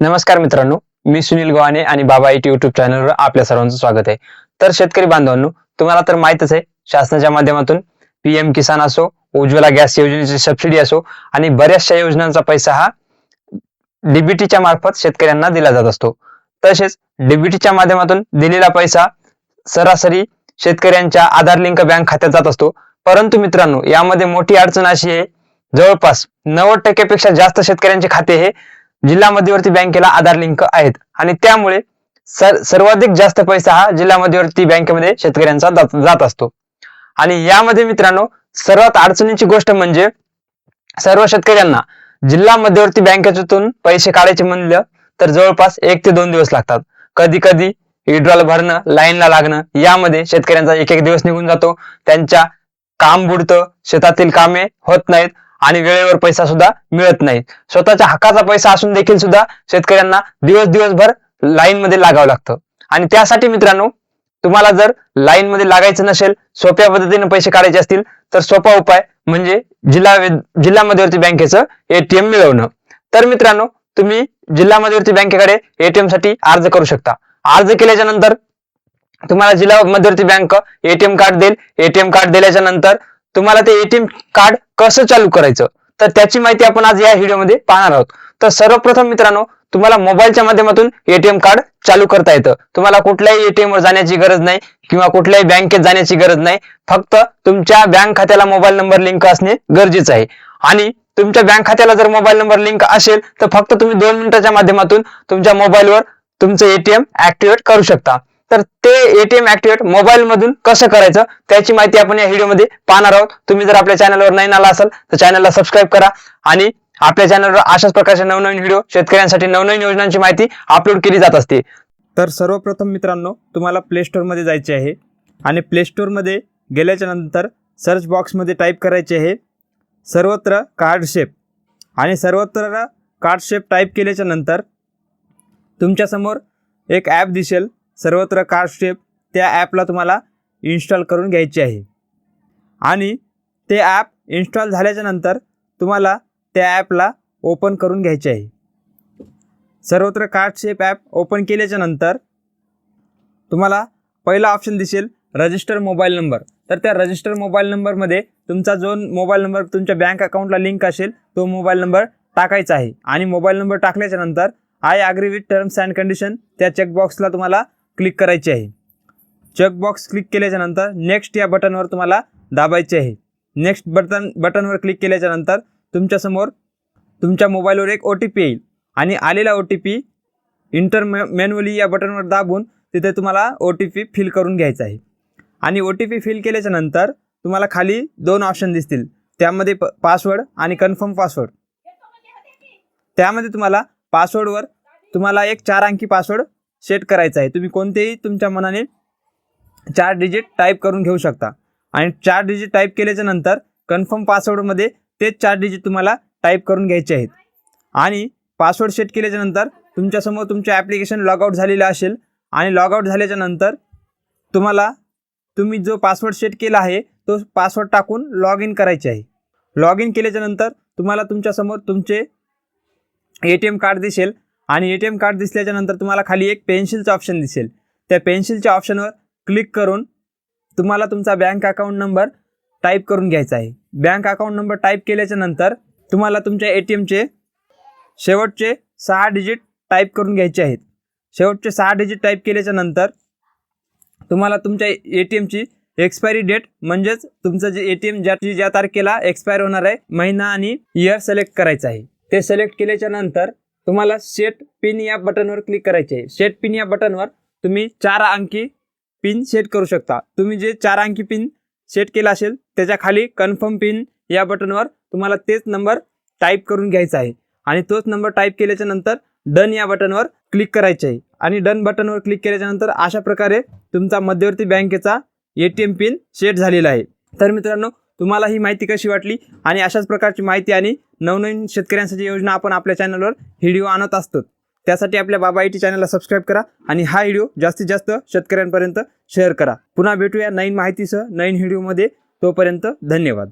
नमस्कार मित्रांनो मी सुनील गोवाने आणि बाबा इट युट्यूब चॅनलवर आपल्या सर्वांचं स्वागत आहे. तर शेतकरी बांधवांनो तुम्हाला तर माहितच आहे शासनाच्या माध्यमातून पीएम किसान असो उज्ज्वला गॅस योजनेची सबसिडी असो आणि बऱ्याचशा योजनांचा पैसा हा डीबीटीच्या मार्फत शेतकऱ्यांना दिला जात असतो. तसेच डीबीटीच्या माध्यमातून दिलेला पैसा सरासरी शेतकऱ्यांच्या आधार लिंक बँक खात्यात जात असतो. परंतु मित्रांनो यामध्ये मोठी अडचण अशी आहे जवळपास नव्वद टक्क्यापेक्षा जास्त शेतकऱ्यांचे खाते हे जिल्हा मध्यवर्ती बँकेला आधार लिंक आहेत. आणि त्यामुळे सर सर्वाधिक जास्त पैसा हा जिल्हा मध्यवर्ती बँकेमध्ये शेतकऱ्यांचा जात जात असतो. आणि यामध्ये मित्रांनो सर्वात अडचणीची गोष्ट म्हणजे सर्व शेतकऱ्यांना जिल्हा मध्यवर्ती बँकेतून पैसे काढायचे म्हणलं तर जवळपास एक ते दोन दिवस लागतात. कधी कधी विड्रॉल भरणं लाईनला लागणं यामध्ये शेतकऱ्यांचा एक एक दिवस निघून जातो. त्यांच्या काम बुडतं शेतातील कामे होत नाहीत. आणि वेळेवर पैसा सुद्धा मिळत नाही. स्वतःच्या हक्काचा पैसा असून देखील सुद्धा शेतकऱ्यांना दिवस दिवसभर लाईन मध्ये लागावं लागतं. आणि त्यासाठी मित्रांनो तुम्हाला जर लाईन मध्ये लागायचं नसेल सोप्या पद्धतीने पैसे काढायचे असतील तर सोपा उपाय म्हणजे जिल्हा जिल्हा मध्यवर्ती बँकेचं एटीएम मिळवणं. तर मित्रांनो तुम्ही जिल्हा मध्यवर्ती बँकेकडे एटीएमसाठी अर्ज करू शकता. अर्ज केल्याच्यानंतर तुम्हाला जिल्हा मध्यवर्ती बँक एटीएम कार्ड देईल. एटीएम कार्ड दिल्याच्या नंतर तुम्हाला ते एटीएम कार्ड कसं चालू करायचं? तर त्याची माहिती आपण आज या व्हिडिओमध्ये पाहणार आहोत. तर सर्वप्रथम मित्रांनो तुम्हाला मोबाईलच्या माध्यमातून एटीएम कार्ड चालू करता येतं. तुम्हाला कुठल्याही एटीएम वर जाण्याची गरज नाही किंवा कुठल्याही बँकेत जाण्याची गरज नाही. फक्त तुमच्या बँक खात्याला मोबाईल नंबर लिंक असणे गरजेचं आहे. आणि तुमच्या बँक खात्याला जर मोबाईल नंबर लिंक असेल तर फक्त तुम्ही दोन मिनिटाच्या माध्यमातून तुमच्या मोबाईलवर तुमचं एटीएम ऍक्टिव्हेट करू शकता. तर ते एटीएम ऍक्टिव्हेट मोबाईल मधून कसं करायचं त्याची माहिती आपण या व्हिडिओमध्ये पाहणार आहोत. तुम्ही जर आपल्या चॅनलवर नाही आला असाल तर चॅनलला सबस्क्राईब करा. आणि आपल्या चॅनलवर अशाच प्रकारचे नवनवीन व्हिडिओ शेतकऱ्यांसाठी नवनवीन योजनांची माहिती अपलोड केली जात असते. तर सर्वप्रथम मित्रांनो तुम्हाला प्ले स्टोअरमध्ये जायचे आहे. आणि प्ले स्टोअरमध्ये गेल्याच्यानंतर सर्च बॉक्समध्ये टाईप करायचे आहे. सर्वत्र कार्ड शेप आणि सर्वत्र कार्ड शेप टाईप केल्याच्यानंतर तुमच्यासमोर एक ॲप दिसेल. सर्वत्र कार्ड शेप त्या ॲपला तुम्हाला इन्स्टॉल करून घ्यायचे आहे. आणि ते ॲप इन्स्टॉल झाल्याच्यानंतर तुम्हाला त्या ॲपला ओपन करून घ्यायचे आहे. Sarvatra card shape app open केल्याच्यानंतर तुम्हाला पहिला ऑप्शन दिसेल रजिस्टर मोबाईल नंबर तर त्या रजिस्टर मोबाईल नंबरमध्ये तुमचा जो मोबाईल नंबर तुमच्या बँक अकाउंटला लिंक असेल तो मोबाईल नंबर टाकायचा आहे. आणि मोबाईल नंबर टाकल्याच्या नंतर I agree with terms and condition त्या चेकबॉक्सला तुम्हाला क्लिक करायचे आहे. चेकबॉक्स क्लिक केल्याच्यानंतर नेक्स्ट या बटनवर तुम्हाला दाबायचे आहे. नेक्स्ट बटन बटनवर क्लिक केल्याच्यानंतर तुमच्यासमोर तुमच्या मोबाईलवर एक ओ टी पी येईल आणि आलेला ओ टी पी इंटर मे मॅन्युअली या बटनवर दाबून तिथे तुम्हाला ओ टी पी फिल करून घ्यायचा आहे. आणि ओ टी पी फिल केल्याच्यानंतर तुम्हाला खाली दोन ऑप्शन दिसतील. त्यामध्ये प पासवर्ड आणि कन्फर्म पासवर्ड. त्यामध्ये तुम्हाला पासवर्डवर तुम्हाला एक चार अंकी पासवर्ड सेट करायचा आहे. तुम्ही कोणतेही तुमच्या मनाने चार डिजिट टाईप करून घेऊ शकता. आणि चार डिजिट टाईप केल्याच्यानंतर कन्फर्म पासवर्डमध्ये तेच चार डिजिट तुम्हाला टाईप करून घ्यायचे आहेत. आणि पासवर्ड सेट केल्याच्यानंतर तुमच्यासमोर तुमचे ॲप्लिकेशन लॉगआउट झालेलं असेल आणि लॉगआउट झाल्याच्यानंतर तुम्हाला तुम्ही जो पासवर्ड सेट केला आहे तो पासवर्ड टाकून लॉग इन करायचे आहे. लॉग इन केल्याच्यानंतर तुम्हाला तुमच्यासमोर तुमचे ए टी एम कार्ड दिसेल आणि ए टी एम कार्ड दिसल्याच्या नंतर तुम्हाला खाली एक पेन्सिलचं ऑप्शन दिसेल. त्या पेन्सिलच्या ऑप्शनवर क्लिक करून तुम्हाला तुमचा बँक अकाउंट नंबर टाईप करून घ्यायचा आहे. बँक अकाउंट नंबर टाईप केल्याच्यानंतर तुम्हाला तुमच्या ए टी एमचे शेवटचे सहा डिजिट टाईप करून घ्यायचे आहेत. शेवटचे सहा डिजिट टाईप केल्याच्यानंतर तुम्हाला तुमच्या ए टी एमची एक्सपायरी डेट म्हणजेच तुमचं जे ए टी एम ज्या ज्या तारखेला एक्सपायर होणार आहे महिना आणि इयर सिलेक्ट करायचं आहे. ते सिलेक्ट केल्याच्यानंतर तुम्हाला सेट पिन या बटनवर क्लिक करायचे आहे. सेट पिन या बटनवर तुम्ही चार अंकी पिन सेट करू शकता. तुम्ही जे चार अंकी पिन सेट केला असेल त्याच्याखाली कन्फर्म पिन या बटनवर तुम्हाला तेच नंबर टाईप करून घ्यायचा आहे. आणि तोच नंबर टाईप केल्याच्यानंतर डन या बटनवर क्लिक करायचे आहे. आणि डन बटनवर क्लिक केल्याच्यानंतर अशा प्रकारे तुमचा मध्यवर्ती बँकेचा A T M PIN set झालेला आहे. तर मित्रांनो तुम्हाला ही माहिती कशी वाटली? आणि अशाच प्रकारची माहिती आणि नवनवीन शेतकऱ्यांसाठी योजना आपण आपल्या चॅनलवर व्हिडिओ आणत असतो त्यासाठी आपल्या बाबा आय टी चॅनलला सबस्क्राईब करा आणि हा व्हिडिओ जास्तीत जास्त शेतकऱ्यांपर्यंत शेअर करा. पुन्हा भेटूया नवीन माहितीसह नवीन व्हिडिओमध्ये. तोपर्यंत धन्यवाद.